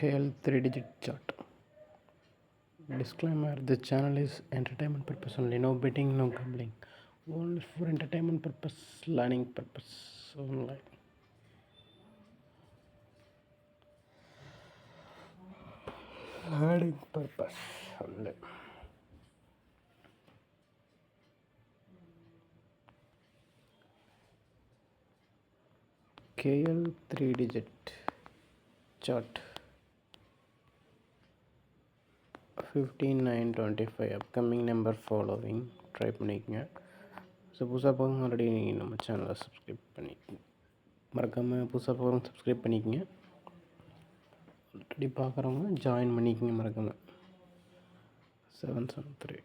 KL 3 digit chart. Disclaimer This channel is entertainment purpose only. No betting, no gambling. Only for entertainment purpose, learning purpose only. Learning purpose only. KL 3 digit chart. Fifteen nine twenty five upcoming number following try பண்ணிக்கங்க. So புதுசாக போகிறவங்க already நீங்கள் நம்ம சேனலை subscribe பண்ணி மறக்காமல் புதுசாக போகிறவங்க சப்ஸ்கிரைப் பண்ணிக்கங்க. ஆல்ரெடி பார்க்குறவங்க ஜாயின் பண்ணிக்கங்க மறக்காமல் செவன் செவன் த்ரீ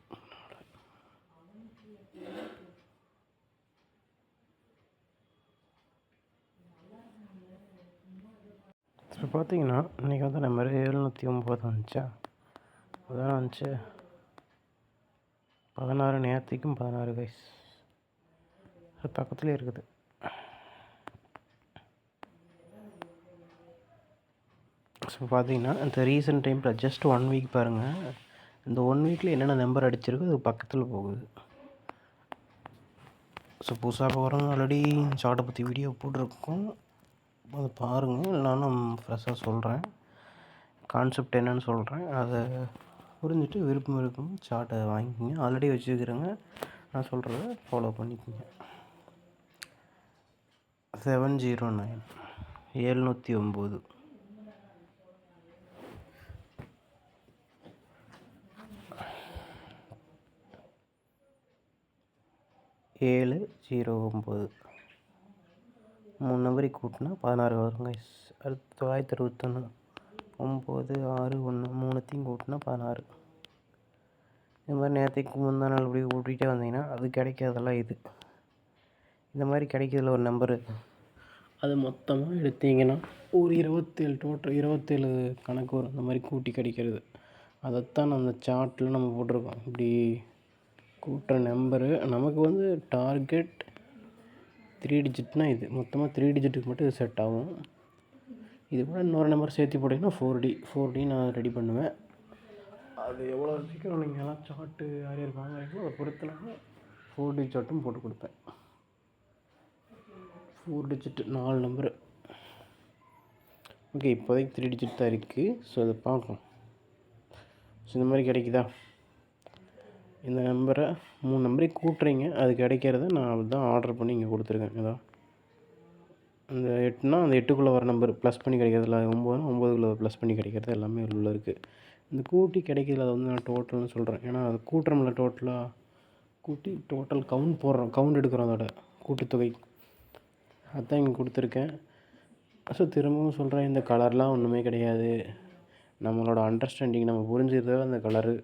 இப்போ பார்த்தீங்கன்னா இன்றைக்கி வந்து நம்பர் எழுநூற்றி ஒம்பது வந்துச்சா? அதான் வந்துச்சு. பதினாறு நேரத்துக்கும் பதினாறு கைஸ் பக்கத்துலேயே இருக்குது. ஸோ பார்த்தீங்கன்னா இந்த ரீசெண்ட் டைமில் ஜஸ்ட் ஒன் வீக் பாருங்கள் இந்த ஒன் வீக்கில் என்னென்ன நம்பர் அடிச்சிருக்கோ அது பக்கத்தில் போகுது. ஸோ புதுசாக போகிறவங்க ஆல்ரெடி சாட்டை பற்றி வீடியோ போட்டிருக்கோம். அதை பாருங்கள் இல்லைனாலும் ஃப்ரெஷ்ஷாக சொல்கிறேன் கான்செப்ட் என்னன்னு சொல்கிறேன் அதை புரிஞ்சுட்டு விருப்பம் இருக்கும் சார்ட்டை வாங்கிக்கோங்க. ஆல்ரெடி வச்சுருக்கிறேங்க நான் சொல்கிறத ஃபாலோ பண்ணிக்கோங்க. செவன் ஜீரோ நைன் எழுநூற்றி ஒம்பது ஏழு ஜீரோ ஒம்பது மூணு நம்பரை கூட்டினா பதினாறு வருங்க அடுத்து தொள்ளாயிரத்தி அறுபத்தொன்று ஒம்பது ஆறு ஒன்று மூணுத்தையும் கூட்டினா பதினாறு. இந்த மாதிரி நேரத்துக்கு முந்தா நாள் இப்படி கூட்டிகிட்டே வந்தீங்கன்னா அது கிடைக்காதெல்லாம் இது. இந்த மாதிரி கிடைக்கிறதுல ஒரு நம்பரு அது மொத்தமாக எடுத்தீங்கன்னா ஒரு இருபத்தேழு டோட்டல் இருபத்தேழு கணக்கு வரும் இந்த மாதிரி கூட்டி கிடைக்கிறது. அதைத்தான் அந்த சார்ட்டில் நம்ம போட்டிருக்கோம். இப்படி கூட்டுற நம்பரு நமக்கு வந்து டார்கெட் த்ரீ டிஜிட்னால் இது. மொத்தமாக த்ரீ டிஜிட்டுக்கு மட்டும் இது செட் ஆகும். இது கூட இன்னொரு நம்பர் சேர்த்து போட்டிங்கன்னா ஃபோர் டி ஃபோர் டி நான் ரெடி பண்ணுவேன். அது எவ்வளோ சீக்கிரம் நீங்கள் எல்லாம் சார்ட்டு யார் யார் வாங்குறீங்களோ அதை பொறுத்து நான் ஃபோர் டி சார்ட்டும் போட்டு கொடுப்பேன். ஃபோர் டிஜிட் நாலு நம்பரு ஓகே இப்போதைக்கு த்ரீ டிஜிட் தான் இருக்குது ஸோ அதை பார்க்கலாம். ஸோ இந்த மாதிரி கிடைக்குதா? இந்த நம்பரை மூணு நம்பரையும் கூட்டுறீங்க. அது கிடைக்கிறத நான் அதுதான் ஆர்டர் பண்ணி இங்கே கொடுத்துருக்கேன். இதோ அந்த எட்டுனா அந்த எட்டுக்குள்ளே வர நம்பர் ப்ளஸ் பண்ணி கிடைக்கிறதுல ஒம்போதுனா ஒம்பதுக்குள்ளே ப்ளஸ் பண்ணி கிடைக்கிறது எல்லாமே உள்ளே இருக்குது இந்த கூட்டி கிடைக்கிறதுல அதை வந்து நான் டோட்டல்னு சொல்கிறேன் ஏன்னா அது கூட்டுறோம்ல டோட்டலாக கூட்டி டோட்டல் கவுண்ட் போடுறோம். கவுண்ட் எடுக்கிறோம் அதோட கூட்டுத்தொகை. அதுதான் இங்கே கொடுத்துருக்கேன். ஸோ திரும்பவும் சொல்கிறேன் இந்த கலர்லாம் ஒன்றுமே கிடையாது. நம்மளோட அண்டர்ஸ்டாண்டிங் நம்ம புரிஞ்சுக்கிறத அந்த கலரு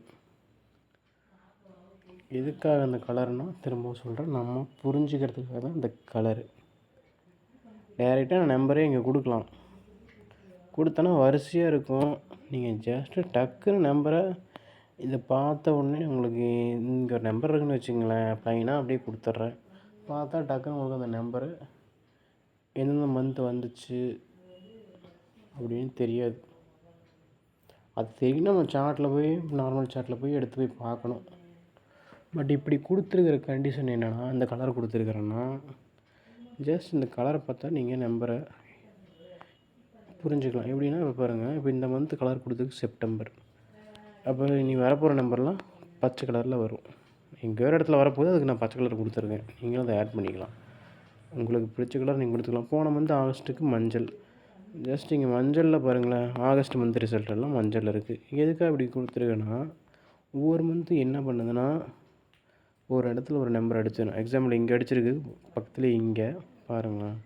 எதுக்காக அந்த கலர்னால் திரும்பவும் சொல்கிறேன் நம்ம புரிஞ்சுக்கிறதுக்காக தான் இந்த கலரு டேரெக்டாக நம்பரே இங்கே கொடுக்கலாம். கொடுத்தனா வரிசையாக இருக்கும். நீங்கள் ஜஸ்ட்டு டக்குன்னு நம்பரை இதை பார்த்த உடனே உங்களுக்கு இங்கே ஒரு நம்பர் இருக்குன்னு வச்சுங்களேன் ப்ளைனாக அப்படியே கொடுத்துட்றேன். பார்த்தா டக்குன்னு உங்களுக்கு அந்த நம்பரு எந்தெந்த மந்த் வந்துச்சு அப்படின்னு தெரியாது. அது தெரியும். நம்ம சார்ட்டில் போய் நார்மல் சார்ட்டில் போய் எடுத்து போய் பார்க்கணும். பட் இப்படி கொடுத்துருக்குற கண்டிஷன் என்னென்னா இந்த கலர் கொடுத்துருக்குறேன்னா ஜஸ்ட் இந்த கலரை பார்த்தா நீங்கள் நம்பரை புரிஞ்சுக்கலாம். எப்படின்னா இப்போ பாருங்கள் இப்போ இந்த மந்த் கலர் கொடுத்தது செப்டம்பர் அப்போ நீ வரப்போகிற நம்பர்லாம் பச்சை கலரில் வரும். எங்கே ஒரு இடத்துல வரப்போகுது. அதுக்கு நான் பச்சை கலர் கொடுத்துருக்கேன். நீங்களும் அதை ஆட் பண்ணிக்கலாம். உங்களுக்கு பிடிச்ச கலர் நீங்கள் கொடுத்துக்கலாம். போன மந்த் ஆகஸ்ட்டுக்கு மஞ்சள். ஜஸ்ட் இங்கே மஞ்சளில் பாருங்களேன். ஆகஸ்ட் மந்த் ரிசல்ட் எல்லாம் மஞ்சள் இருக்குது எதுக்காக இப்படி கொடுத்துருக்கேன்னா ஒவ்வொரு மந்த்து என்ன பண்ணுதுன்னா ஒரு இடத்துல ஒரு நம்பர் அடிச்சிடும் எக்ஸாம்பிள் இங்கே அடிச்சிருக்கு. பக்கத்தில் இங்கே. பாருங்களேன்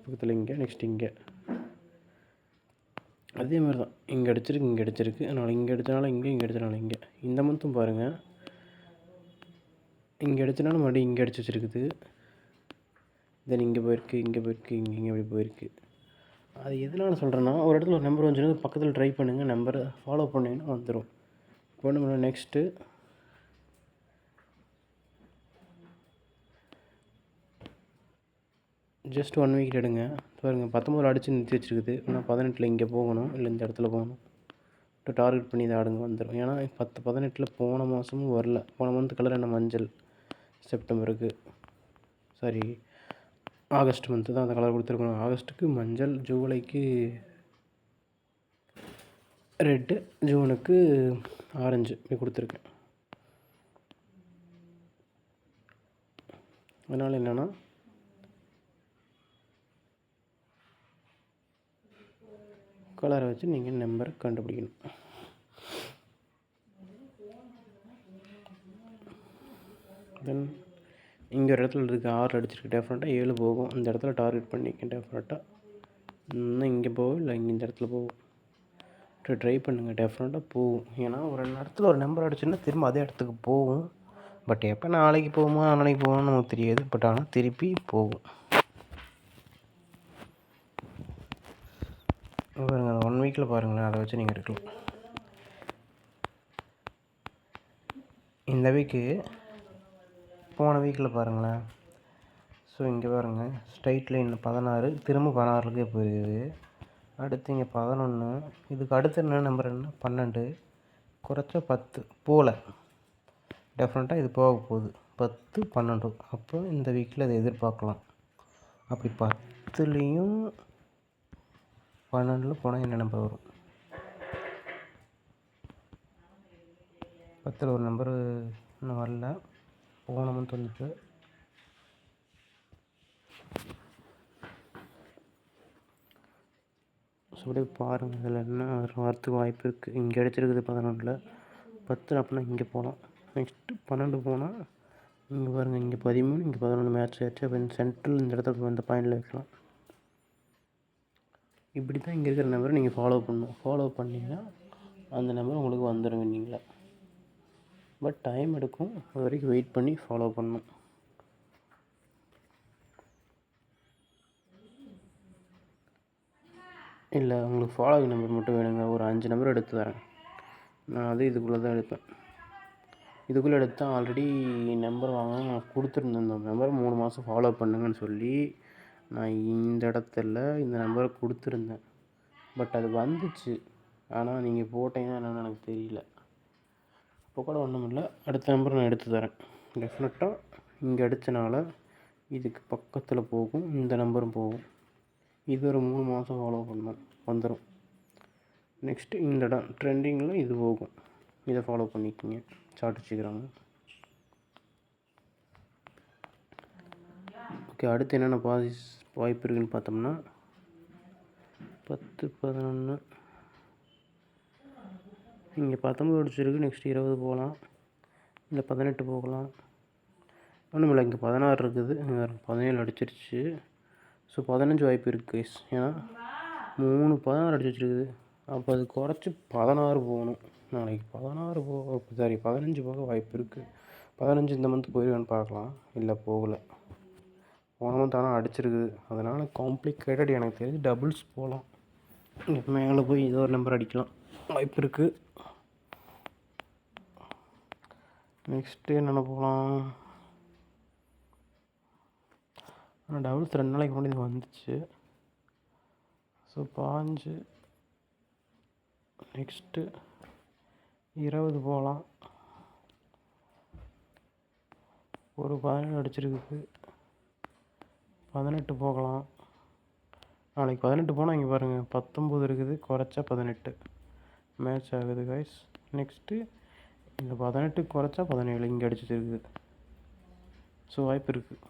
பக்கத்தில் இங்கே நெக்ஸ்ட் இங்கே. அதே மாதிரி தான் இங்கே அடிச்சிருக்கு இங்கே அடிச்சிருக்கு. அதனால் இங்கே அடித்தனால இங்கே இங்கே அடித்தனால இங்கே. இந்த மந்த்தும் பாருங்கள் இங்கே அடித்தனால மறுபடியும் இங்கே அடிச்சு வச்சுருக்குது. தென் இங்கே போயிருக்கு இங்கே போயிருக்கு இங்கே இங்கே இப்படி போயிருக்கு. அது எதனால் சொல்கிறேன்னா ஒரு இடத்துல ஒரு நம்பர் வந்துச்சுன்னா பக்கத்தில் ட்ரை பண்ணுங்கள் நம்பரை ஃபாலோ பண்ணிங்கன்னா வந்துடும் இப்போ நம்ம நெக்ஸ்ட்டு ஜஸ்ட் ஒன் வீக் எடுங்க. பாருங்கள் பத்தொம்பதில் அடித்து நிறுத்தி வச்சுருக்குது. ஆனால் பதினெட்டில் இங்கே போகணும். இல்லை இந்த இடத்துல போகணும். இப்போ டார்கெட் பண்ணி இதை ஆடுங்க வந்துடும் ஏன்னா பத்து பதினெட்டில் போன மாதமும் வரல. போன மந்த் கலர் என்ன? மஞ்சள். செப்டம்பருக்கு சாரி. ஆகஸ்ட் மந்த்து தான் அந்த கலர் கொடுத்துருக்கணும். ஆகஸ்ட்டுக்கு மஞ்சள் ஜூலைக்கு ரெட்டு ஜூனுக்கு ஆரஞ்சு இப்படி கொடுத்துருக்கேன். அதனால் என்னென்னா கலரை வச்சு நீங்கள் நம்பரை கண்டுபிடிக்கணும். தென் இங்கே ஒரு இடத்துல இருக்குது ஆறு அடிச்சிருக்கு. டெஃபினட்டாக ஏழு போகும். இந்த இடத்துல டார்கெட் பண்ணிக்க டெஃபினட்டாக இன்னும் இங்கே போகும் இல்லை. இங்கே இந்த இடத்துல போகும். ட்ரை பண்ணுங்கள் டெஃபினட்டாக போகும். ஏன்னா ஒரு இடத்துல ஒரு நம்பர் அடிச்சுன்னா திரும்ப அதே இடத்துக்கு போகும். பட் எப்போ நாளைக்கு போகுமா? நாளைக்கு போகும்னு நமக்கு தெரியாது. பட் ஆனால் திருப்பி போகும். மைக்கில் வீக்கில் பாருங்களேன் அதை வச்சு நீங்கள் எடுக்கலாம். இந்த வீக்கு போன வீக்கில் பாருங்களேன். ஸோ இங்கே பாருங்கள் ஸ்ட்ரைட் லைன் பதினாறு திரும்ப பதினாறுக்கே போயிருக்குது. அடுத்து இங்கே பதினொன்று இதுக்கு அடுத்து என்ன நம்பர் என்ன? பன்னெண்டு குறைச்ச பத்து போகல டெஃபினட்டாக இது போக போகுது. பத்து பன்னெண்டு. அப்போ இந்த வீக்கில் அதை எதிர்பார்க்கலாம். அப்படி பத்துலேயும் பன்னெண்டில் போனால் என்ன நம்பர் வரும்? பத்தில் ஒரு நம்பரு இன்னும் வரல. போன மந்த் வந்துச்சு ஸோ அப்படியே பாருங்கள் இதில் என்ன வரத்துக்கு வாய்ப்பு இருக்குது இங்கே அடிச்சிருக்குது பதினொன்றில் பத்தில் அப்படின்னா இங்கே போகலாம் நெக்ஸ்ட்டு பன்னெண்டு போனால் இங்கே பாருங்கள் இங்கே பதிமூணு இங்கே பதினொன்று மேட்ச் ஆயிடுச்சு அப்போ சென்ட்ரல் இந்த இடத்துல இந்த பாயிண்டில் வைக்கலாம். இப்படி தான் இங்கே இருக்கிற நம்பரை நீங்கள் ஃபாலோ பண்ணணும். ஃபாலோ பண்ணிங்கன்னா அந்த நம்பர் உங்களுக்கு வந்துடும் வின்னிங்கில் பட் டைம் எடுக்கும். அது வரைக்கும் வெயிட் பண்ணி ஃபாலோ பண்ணணும். இல்லை உங்களுக்கு ஃபாலோவிங் நம்பர் மட்டும் வேணுங்க. ஒரு அஞ்சு நம்பர் எடுத்து தரேன். நான் அது இதுக்குள்ளே தான் எடுப்பேன். இதுக்குள்ளே எடுத்தால் ஆல்ரெடி நம்பர் வாங்க நான் கொடுத்துருந்தேன். அந்த நம்பர் மூணு மாதம் ஃபாலோ பண்ணுங்கன்னு சொல்லி நான் இந்த இடத்துல இந்த நம்பரை கொடுத்துருந்தேன். பட் அது வந்துச்சு. ஆனால் நீங்கள் போட்டீங்கன்னா என்னென்னு எனக்கு தெரியல. இப்போ கூட ஒன்றும் இல்லை. அடுத்த நம்பர் நான் எடுத்து தரேன். டெஃபினட்டாக இங்கே அடித்தனால இதுக்கு பக்கத்தில் போகும் இந்த நம்பரும் போகும். இது ஒரு மூணு மாதம் ஃபாலோ பண்ணணும் வந்துடும் நெக்ஸ்ட்டு இந்த இடம் ட்ரெண்டிங்கில் இது போகும். இதை ஃபாலோ பண்ணிக்கோங்க. சாட் வச்சுக்கிறாங்க. ஓகே அடுத்து என்னென்ன பாதி வாய்ப்பு இருக்குதுன்னு பார்த்தோம்னா பத்து பதினொன்று இங்கே பத்தொம்பது அடிச்சிருக்கு நெக்ஸ்ட் இருபது போகலாம். இல்லை பதினெட்டு போகலாம். ஒன்றும் இல்லை இங்கே பதினாறு இருக்குது. பதினேழு அடிச்சிருச்சு. ஸோ பதினஞ்சு வாய்ப்பு இருக்குது ஏன்னா மூணு பதினாறு அடிச்சு வச்சுருக்குது. அப்போ அது குறைச்சி பதினாறு போகணும். நாளைக்கு பதினாறு போக சாரி பதினஞ்சு போக வாய்ப்பு இருக்குது பதினஞ்சு இந்த மந்த் போயிருக்கான்னு பார்க்கலாம். இல்லை போகலை. ஓனமும் தானே அடிச்சிருக்குது. அதனால் காம்ப்ளிகேட்டட் எனக்கு தெரிஞ்சு டபுள்ஸ் போகலாம் மேலே போய் ஏதோ ஒரு நம்பர் அடிக்கலாம். வாய்ப்பு இருக்குது நெக்ஸ்ட்டு என்னென்ன போகலாம் ஆனால் டபுள்ஸ் ரெண்டு நாளைக்கு முன்னாடி வந்துச்சு. ஸோ பாஞ்சு. நெக்ஸ்ட்டு இருபது போகலாம் ஒரு பதினேழு அடிச்சிருக்குது. பதினெட்டு போகலாம். நாளைக்கு பதினெட்டு போனால் இங்கே பாருங்கள் பத்தொம்பது இருக்குது குறைச்சா பதினெட்டு. மேட்ச் ஆகுது கைஸ் நெக்ஸ்ட்டு இந்த பதினெட்டு குறைச்சா பதினேழு இங்கே அடிச்சுட்டு இருக்குது. ஸோ வாய்ப்பு இருக்குது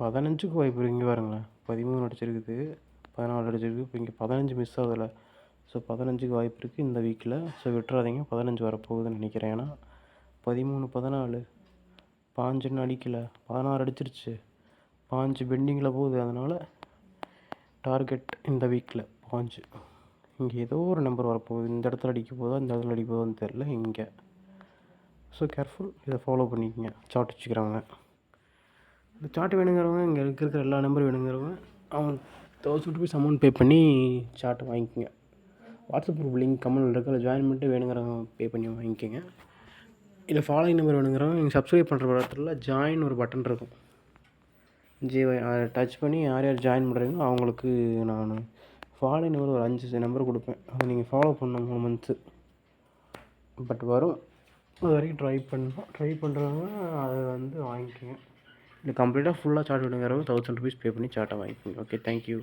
பதினஞ்சுக்கு வாய்ப்பு இருக்குது இங்கே பாருங்களேன். பதிமூணு அடிச்சிருக்குது பதினாலு அடிச்சிருக்கு இப்போ இங்கே பதினஞ்சு மிஸ் ஆகுதில்ல ஸோ பதினஞ்சுக்கு வாய்ப்பு இருக்குது இந்த வீக்கில் ஸோ விட்டுறாதீங்க பதினஞ்சு வரப்போகுதுன்னு நினைக்கிறேன். ஏன்னா பதிமூணு பதினாலு பாஞ்சுன்னு அடிக்கலை. பதினாறு அடிச்சிருச்சு. பாஞ்சு பெண்டிங்கில் போகுது. அதனால் டார்கெட் இந்த வீக்கில் பாஞ்சு. இங்கே ஏதோ ஒரு நம்பர் வரப்போகுது. இந்த இடத்துல அடிக்க போதோ இந்த இடத்துல அடிக்க போதோன்னு தெரில இங்கே. ஸோ கேர்ஃபுல் இதை ஃபாலோ பண்ணிக்கோங்க. சார்ட் வச்சுக்கிறவங்க. இந்த சார்ட் வேணுங்கிறவங்க இங்கே இருக்கிற எல்லா நம்பரும் வேணுங்கிறவங்க அவங்க தௌசண்ட் ருபீஸ் அமௌண்ட் பே பண்ணி சார்ட் வாங்கிக்கோங்க. வாட்ஸ்அப் குரூப் லிங்க் கமெண்ட் இருக்குது அதில் ஜாயின் பண்ணிட்டு வேணுங்கிறவங்க பே பண்ணி வாங்கிக்கோங்க. இல்லை ஃபாலோயிங் நம்பர் வேணுங்கிறவங்க நீங்கள் சப்ஸ்கிரைப் பண்ணுற இடத்துல ஜாயின் ஒரு பட்டன் இருக்கும். ஜியோ டச் பண்ணி யார் யார் ஜாயின் பண்ணுறீங்களோ அவங்களுக்கு நான் ஃபாலோயிங் நம்பர் ஒரு அஞ்சு நம்பர் கொடுப்பேன். அதை நீங்கள் ஃபாலோ பண்ணணும் மூணு மந்த்ஸு பட் வரும். அது வரைக்கும் ட்ரை பண்ணோம் ட்ரை பண்ணுறவங்க அதை வந்து வாங்கிக்கோங்க. இல்லை கம்ப்ளீட்டாக ஃபுல்லாக சார்ட் வேணுங்கிறவங்க தௌசண்ட் ருபீஸ் பே பண்ணி சார்ட்டை வாங்கிக்கோங்க. Okay thank you